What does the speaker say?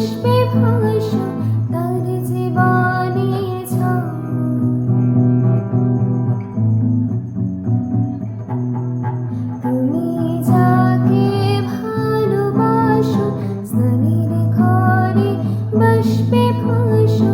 পুষ্পে ভাস তার জীবনে তুমি যাকে ভালোবাসো স্নানের ঘরে বাষ্পে ভাসো